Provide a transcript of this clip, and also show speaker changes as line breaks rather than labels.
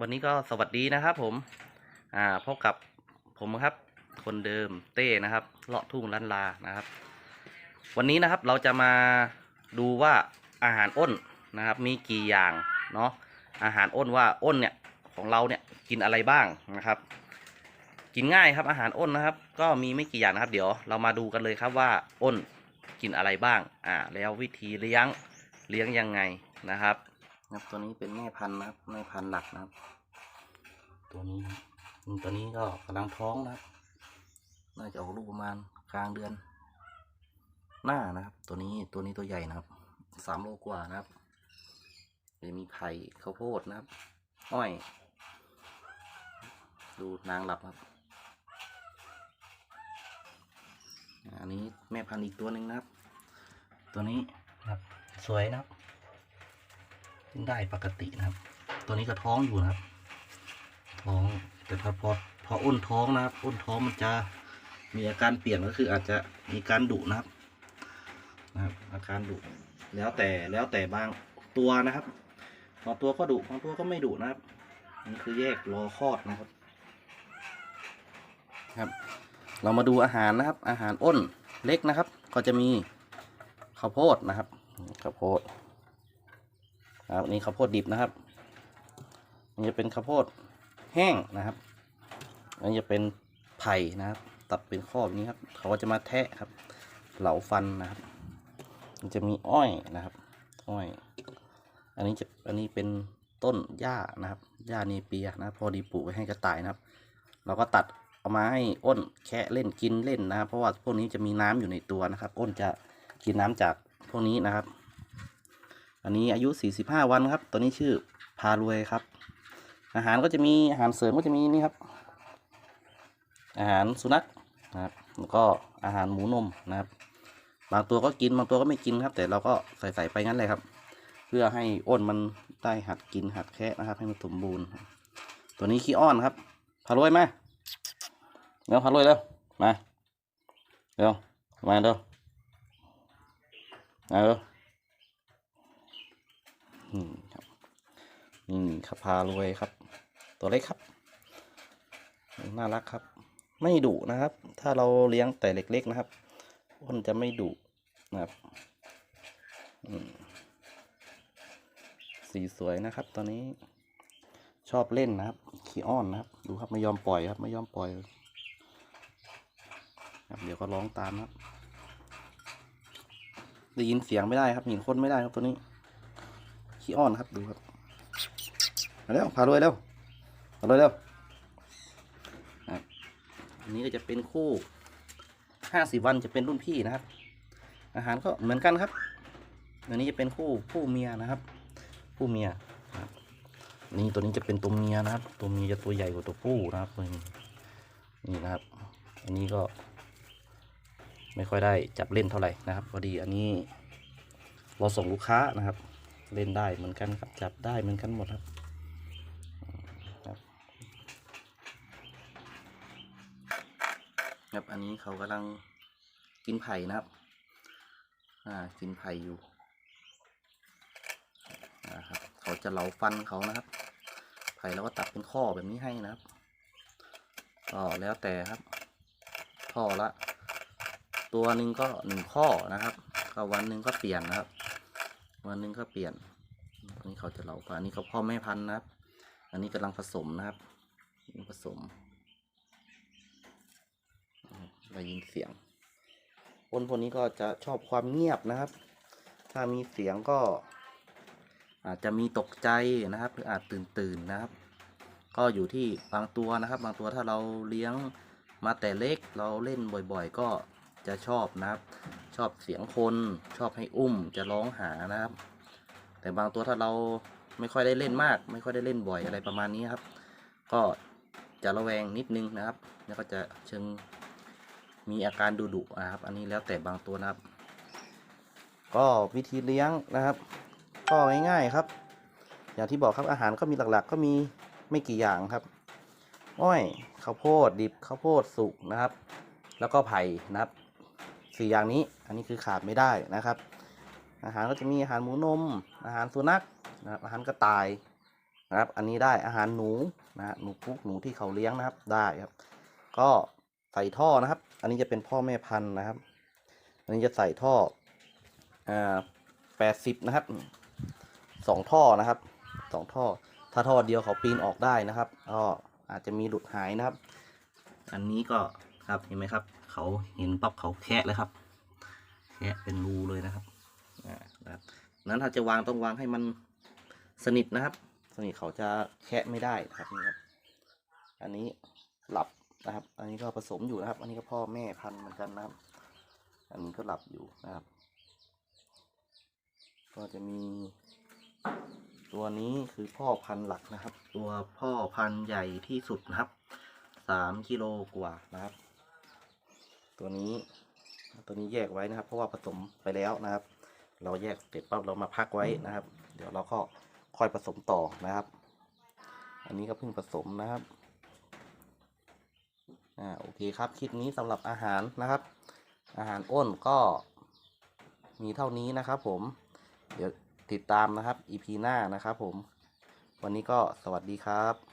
วันนี้ก็สวัสดีนะครับผม อ่าพบกับผมครับ คนเดิมเต้นะครับ เลาะทุ่งลันลานะครับ วันนี้นะครับเราจะมาดูว่าอาหารอ้นนะครับ มีกี่อย่างเนาะอาหารอ้นว่าอ้นเนี่ยของเราเนี่ยกินอะไรบ้างนะครับ กินง่ายครับอาหารอ้นนะครับ ก็มีไม่กี่อย่างนะครับ เดี๋ยวเรามาดูกันเลยครับว่าอ้นกินอะไรบ้าง อ่า แล้ววิธีเลี้ยงเลี้ยงยังไงนะครับ นะครับตัวนี้เป็นแม่พันธุ์นะครับแม่พันธุ์หลักนะครับ ตัวนี้ตัวนี้ก็กำลังท้องนะครับ น่าจะออกลูกประมาณกลางเดือน หน้านะครับ ตัวนี้ตัวนี้ตัวใหญ่นะครับสามโลกว่านะครับจะมีไผ่ข้าวโพดนะครับ อ้อย ดูนางหลับครับ อันนี้แม่พันธุ์อีกตัวหนึ่งนะครับ ตัวนี้นะครับ สวยนะครับ ได้ปกตินะครับ ตัวนี้ก็ท้องอยู่นะครับ ท้องแต่พอพอพออ้นท้องนะครับ อ้นท้องมันจะมีอาการเปลี่ยนก็คืออาจจะมีการดุนะครับ นะครับ อาการดุแล้วแต่แล้วแต่บางตัวนะครับบางตัวก็ดุบางตัวก็ไม่ดุนะครับนี่คือแยกรอคลอดนะครับ ครับ เรามาดูอาหารนะครับ อาหารอ้นเล็กนะครับ ก็จะมีข้าวโพดนะครับข้าวโพด ครับนี่ข้าวโพดดิบนะครับนี่จะเป็นข้าวโพดแห้งนะครับอันนี้จะเป็นไผ่นะครับ ตัดเป็นข้อแบบนี้ครับ เขาก็จะมาแทะครับ เหลาฟันนะครับ มันจะมีอ้อยนะครับ อ้อย อันนี้จะอันนี้เป็นต้นหญ้านะครับหญ้าเนเปียนะพอดีปลูกไว้ให้กระต่ายนะครับ เราก็ตัดเอามาให้อ้นแคะเล่นกินเล่นนะครับ เพราะว่าพวกนี้จะมีน้ำอยู่ในตัวนะครับ อ้นจะกินน้ำจากพวกนี้นะครับ อันนี้อายุ 45 วันครับ ตัวนี้ชื่อพารวยครับ อาหารก็จะมีอาหารเสริมก็จะมีนี่ครับ อาหารสุนัขนะครับแล้วก็อาหารหมูนมนะครับ บางตัวก็กินบางตัวก็ไม่กินครับ แต่เราก็ใส่ใส่ไปงั้นเลยครับ เพื่อให้อ้นมันได้หัดกินหัดแคะนะครับ ให้มันสมบูรณ์ ตัวนี้ขี้อ้อนครับพารวยมาเร็วพารวยเร็วมาเร็วมาเร็วมาเร็ว อืมครับนี่ครับพารวยครับ ตัวเล็กครับ น่ารักครับ ไม่ดุนะครับ ถ้าเราเลี้ยงแต่เล็กๆนะครับอ้นจะไม่ดุนะครับสีสวยนะครับ ตอนนี้ชอบเล่นนะครับ ขี้อ้อนนะครับ ดูครับไม่ยอมปล่อยครับ ไม่ยอมปล่อยครับเดี๋ยวก็ร้องตามครับได้ยินเสียงไม่ได้ครับเห็นคนไม่ได้ครับตัวนี้ ขี้อ้อนครับดูครับมาเร็วพาด้วยเร็วพาด้วยเร็วอันนี้ก็จะเป็นคู่ห้าสิบวันจะเป็นรุ่นพี่นะครับ อาหารก็เหมือนกันครับอันนี้จะเป็นคู่ผู้เมียนะครับ ผู้เมียนะครับนี่ตัวนี้จะเป็นตัวเมียนะครับ ตัวเมียจะตัวใหญ่กว่าตัวผู้นะครับนี่นี่นะครับ อันนี้ก็ ไม่ค่อยได้จับเล่นเท่าไหร่นะครับพอดีอันนี้เราส่งลูกค้านะครับ เล่นได้เหมือนกันครับ จับได้เหมือนกันหมดครับครับอันนี้เขากำลังกินไผ่นะครับ อ่า กินไผ่อยู่นะครับ เขาจะเหลาฟันเขานะครับ ไผ่แล้วก็ตัดเป็นข้อแบบนี้ให้นะครับก็แล้วแต่ครับท่อละ ตัวหนึ่งก็หนึ่งข้อนะครับ ก็วันหนึ่งก็เปลี่ยนนะครับ วันหนึ่งก็เปลี่ยน อันนี้เขาจะเหลาฟันอันนี้เขาพ่อแม่พันธุ์นะครับ อันนี้กำลังผสมนะครับผสมได้ยินเสียงคนพวกนี้ก็จะชอบความเงียบนะครับ ถ้ามีเสียงก็ อาจจะมีตกใจนะครับ หรืออาจตื่นตื่นนะครับ ก็อยู่ที่บางตัวนะครับ บางตัวถ้าเราเลี้ยงมาแต่เล็กเราเล่นบ่อยๆ ก็จะชอบนะครับ ชอบเสียงคนชอบให้อุ้มจะร้องหานะครับ แต่บางตัวถ้าเราไม่ค่อยได้เล่นมาก ไม่ค่อยได้เล่นบ่อยอะไรประมาณนี้ครับ ก็จะระแวงนิดนึงนะครับ แล้วก็จะเชิงมีอาการดุดุนะครับ อันนี้แล้วแต่บางตัวนะครับ ก็วิธีเลี้ยงนะครับ ก็ง่ายๆครับ อย่างที่บอกครับอาหารก็มีหลักๆ ก็มีไม่กี่อย่างครับอ้อยข้าวโพดดิบข้าวโพดสุกนะครับ แล้วก็ไผ่นะครับ สี่อย่างนี้ อันนี้คือขาดไม่ได้นะครับ อาหารก็จะมีอาหารหมูนม อาหารสุนัขนะครับอาหารกระต่ายนะครับ อันนี้ได้อาหารหนูนะฮะหนูพุกหนูที่เขาเลี้ยงนะครับได้ครับ ก็ใส่ท่อนะครับ อันนี้จะเป็นพ่อแม่พันธุ์นะครับ อันนี้จะใส่ท่ออ่าแปดสิบนะครับสองท่อนะครับสองท่อ ถ้าท่อเดียวเขาปีนออกได้นะครับก็อาจจะมีหลุดหายนะครับ อันนี้ก็ ครับเห็นไหมครับ เขาเห็นปั๊บเขาแคะเลยครับ แคะเป็นรูเลยนะครับอ่านะครับนั้นถ้าจะวางต้องวางให้มันสนิทนะครับ สนิทเขาจะแคะไม่ได้นะครับนี่ครับ อันนี้หลับนะครับ อันนี้ก็ผสมอยู่นะครับ อันนี้ก็พ่อแม่พันธุ์เหมือนกันนะครับ อันนี้ก็หลับอยู่นะครับ ก็จะมีตัวนี้คือพ่อพันธุ์หลักนะครับ ตัวพ่อพันธุ์ใหญ่ที่สุดนะครับสามกิโลกว่านะครับ ตัวนี้ตัวนี้แยกไว้นะครับ เพราะว่าผสมไปแล้วนะครับ เราแยกเสร็จปั๊บเรามาพักไว้นะครับ เดี๋ยวเราก็ค่อยผสมต่อนะครับ อันนี้ก็เพิ่งผสมนะครับอ่าโอเคครับคลิปนี้สำหรับอาหารนะครับ อาหารอ้นก็มีเท่านี้นะครับ ผม เดี๋ยวติดตามนะครับ EP หน้านะครับ ผม วันนี้ก็สวัสดีครับ